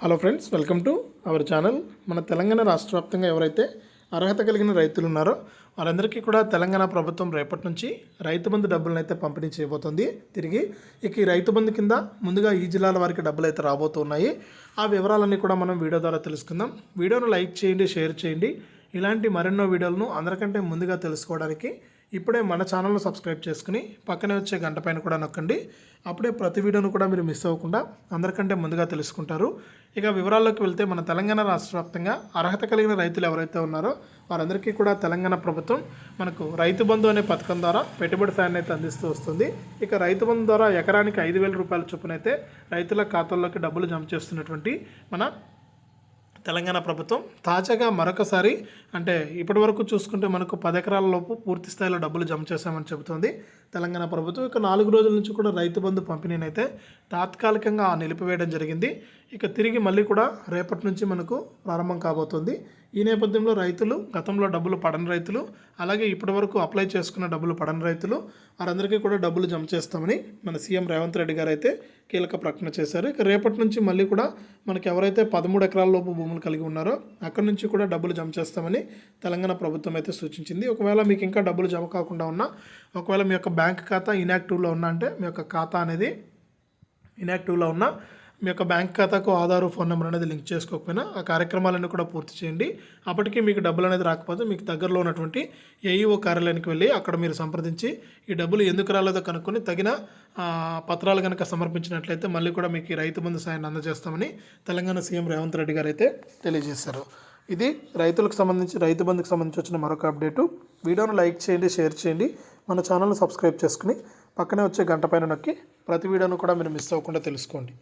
Hello friends welcome to our channel మన తెలంగాణ రాష్ట్ర వ్యాప్తంగా ఎవరైతే అర్హత కలిగిన రైతులు ఉన్నారో వారందరికీ కూడా తెలంగాణ ప్రభుత్వం రేపటి నుంచి రైతు బంధు డబ్బులను అయితే పంపిణీ చేయబోతోంది. తిరిగి ఇక ఈ రైతు బంధు కింద ముందుగా ఈ జిల్లాల వారికి డబ్బులు అయితే రాబోతున్నాయి. ఆ వివరాలన్నీ కూడా మనం వీడియో ద్వారా తెలుసుకుందాం. వీడియోను లైక్ చేయండి షేర్ చేయండి. ఇలాంటి మరెన్నో వీడియోలను అందరికంటే ముందుగా తెలుసుకోవడానికి ఇప్పుడే మన ఛానల్ను సబ్స్క్రైబ్ చేసుకుని పక్కనే వచ్చే గంట పైన కూడా నొక్కండి. అప్పుడే ప్రతి వీడియోను కూడా మీరు మిస్ అవ్వకుండా అందరికంటే ముందుగా తెలుసుకుంటారు. ఇక వివరాల్లోకి వెళ్తే మన తెలంగాణ రాష్ట్ర వ్యాప్తంగా అర్హత కలిగిన రైతులు ఎవరైతే ఉన్నారో వారందరికీ కూడా తెలంగాణ ప్రభుత్వం మనకు రైతు బంధు అనే పథకం ద్వారా పెట్టుబడి సాయాన్ని అయితే అందిస్తూ వస్తుంది. ఇక రైతు బంధు ద్వారా ఎకరానికి ఐదు వేల రూపాయల చొప్పున అయితే రైతుల ఖాతాల్లోకి డబ్బులు జమ చేస్తున్నటువంటి మన తెలంగాణ ప్రభుత్వం తాజాగా మరొకసారి అంటే ఇప్పటి వరకు చూసుకుంటే మనకు పది ఎకరాల లోపు పూర్తి స్థాయిలో డబ్బులు జమ చేశామని చెబుతోంది. తెలంగాణ ప్రభుత్వం ఇక నాలుగు రోజుల నుంచి కూడా రైతు బంధు పంపిణీని అయితే తాత్కాలికంగా నిలిపివేయడం జరిగింది. ఇక తిరిగి మళ్ళీ కూడా రేపటి నుంచి మనకు ప్రారంభం కాబోతుంది. ఈ నేపథ్యంలో రైతులు గతంలో డబ్బులు పడని రైతులు అలాగే ఇప్పటివరకు అప్లై చేసుకున్న డబ్బులు పడని రైతులు వారందరికీ కూడా డబ్బులు జమ చేస్తామని మన సీఎం రేవంత్ రెడ్డి గారు అయితే కీలక ప్రకటన చేశారు. ఇక రేపటి నుంచి మళ్ళీ కూడా మనకి ఎవరైతే పదమూడు ఎకరాల లోపు భూములు కలిగి ఉన్నారో అక్కడి నుంచి కూడా డబ్బులు జమ చేస్తామని తెలంగాణ ప్రభుత్వం అయితే సూచించింది. ఒకవేళ మీకు ఇంకా డబ్బులు జమ కాకుండా ఉన్నా ఒకవేళ మీ యొక్క బ్యాంక్ ఖాతా ఇన్యాక్టివ్లో ఉన్నా అంటే మీ యొక్క ఖాతా అనేది ఇన్యాక్టివ్లో ఉన్న మీ యొక్క బ్యాంక్ ఖాతాకు ఆధార్ ఫోన్ నెంబర్ అనేది లింక్ చేసుకోకపోయినా ఆ కార్యక్రమాలన్నీ కూడా పూర్తి చేయండి. అప్పటికీ మీకు డబ్బులు అనేది రాకపోతే మీకు దగ్గరలో ఉన్నటువంటి ఏఈఓ కార్యాలయానికి వెళ్ళి అక్కడ మీరు సంప్రదించి ఈ డబ్బులు ఎందుకు రాలేదో కనుక్కొని తగిన పత్రాలు కనుక సమర్పించినట్లయితే మళ్ళీ కూడా మీకు ఈ రైతు బంధు సాయాన్ని అందజేస్తామని తెలంగాణ సీఎం రేవంత్ రెడ్డి గారు అయితే తెలియజేశారు. ఇది రైతులకు సంబంధించి రైతు బంధుకు సంబంధించి వచ్చిన మరొక అప్డేటు. వీడియోను లైక్ చేయండి షేర్ చేయండి. మన ఛానల్ను సబ్స్క్రైబ్ చేసుకుని పక్కనే వచ్చే గంట పైన నొక్కి ప్రతి వీడియోను కూడా మీరు మిస్ అవ్వకుండా తెలుసుకోండి.